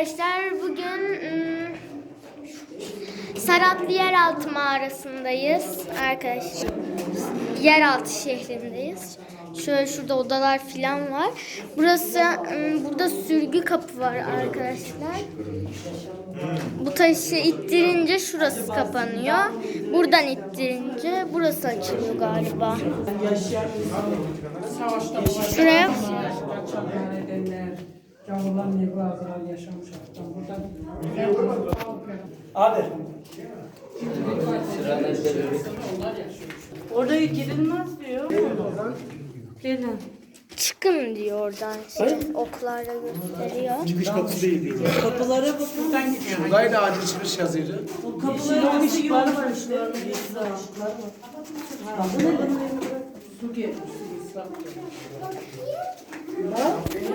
arkadaşlar bugün ım, Saratlı Yeraltı Mağarası'ndayız arkadaşlar. Yeraltı şehrindeyiz. Şöyle şurada odalar falan var. Burası ım, burada sürgü kapı var arkadaşlar. Bu taşı ittirince şurası kapanıyor. Buradan ittirince burası açılıyor galiba. Şuraya gavurlar ne bazılar yaşamış hatta burada. Abi. Oraya girilmez diyor. Gelin. çıkın diyor oradan. Şey, oklarla gösteriyor. Çıkış kapısı değil diyor. Kapılara bakın. Şuradaydı acil çıkış yazıydı. O kapıların ışıkları var. ışıkları Su gelmiş.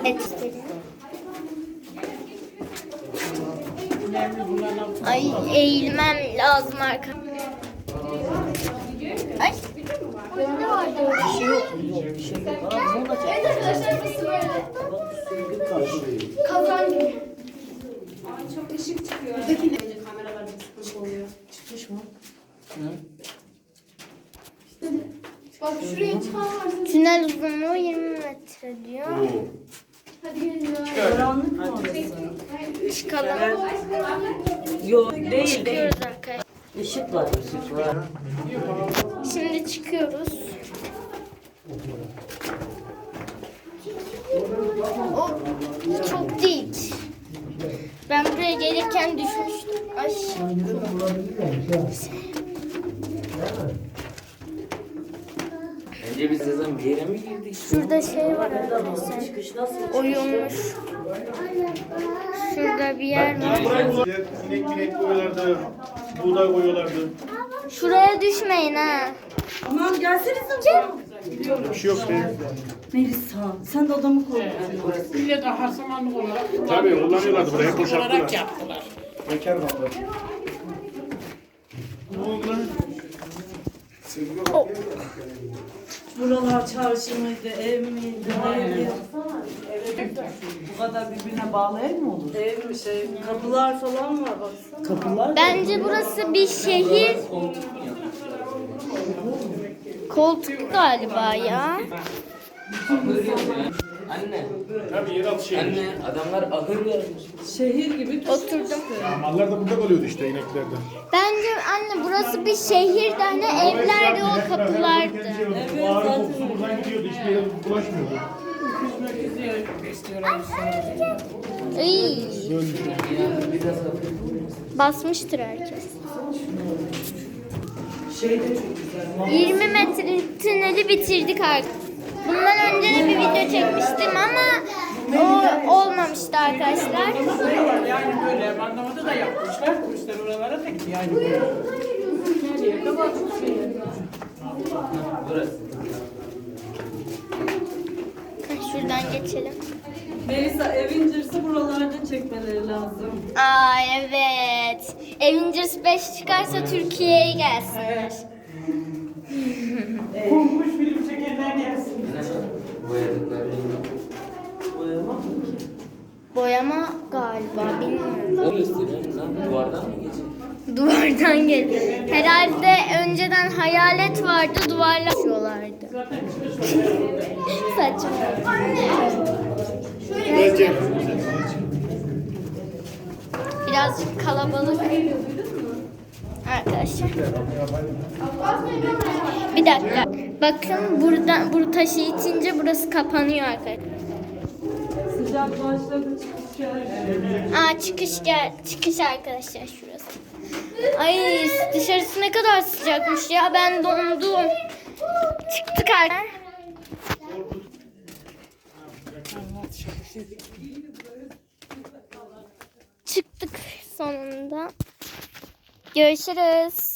Et. Ay eğilmem lazım arka. Ay. Önde vardı. Bir şey yok. Evet arkadaşlar burası böyle. Kazan gibi. Bak şuraya çıkamazsın. Tünel uzunluğu 20 metre diyor. Ya. Karanlık mı orası? Çıkalım. Yok değil değil. Çıkıyoruz arkadaşlar. Işık var. Işık var. Şimdi çıkıyoruz. O çok dik. Ben buraya gelirken düşmüştüm. Ay. Önce biz yazan bir yere mi girdik? Şurada şey var arkadaşlar. Oyulmuş. Şurada bir yer var. İnek minek koyuyorlardı. Buğday koyuyorlardı. Şuraya düşmeyin ha. Aman gelsenize. Bir şey yok be. Melisa sen de adamı koy. İlle de harsamanlık olarak Tabii kullanıyorlardı burayı. olarak Boşalttılar. yaptılar. Bekar kaldı. Ne oldu lan? Buralar çarşı mıydı, ev miydi, neydi? Bu kadar birbirine bağlı ev mi olur? Evmiş ev. Kapılar falan var baksana. Kapılar Bence burası bir şehir. Koltuk galiba ya. Anne, Tabii yeraltı şey. anne adamlar ahır vermiş. şehir gibi Oturdum. Mallar da burada kalıyordu işte ineklerde. Bence anne burası bir şehirdi hani evlerde o kapılardı. Evet, Bağrı zaten. kokusu buradan gidiyordu. Hiçbir yere bulaşmıyordu. İyi. Basmıştır herkes. Şey de çok güzel. 20 metre tüneli bitirdik artık. Bundan önce de bir video çekmiştim ama o olmamıştı arkadaşlar. Yani böyle Bandamada da yapmışlar. Turistler oralara tek yani böyle. Her yerde var. Burası. Şuradan geçelim. Melisa Avengers'ı buralarda çekmeleri lazım. Aa evet. Avengers 5 çıkarsa Türkiye'ye gelsinler. Kurmuş Boyamak mı ki? Boyama galiba bilmiyorum. O gösteriyor lan. Duvardan mı geçiyor? Duvardan geliyor. Herhalde önceden hayalet vardı duvarla açıyorlardı. Saçma. Bence. Birazcık kalabalık. Arkadaşlar. Bir dakika. Bakın burada bu taşı itince burası kapanıyor arkadaşlar. Sıcak başladı çıkış geldi. Aa çıkış gel. Çıkış arkadaşlar şurası. Ay dışarısı ne kadar sıcakmış ya ben dondum. Çıktık artık. Çıktık sonunda. Görüşürüz.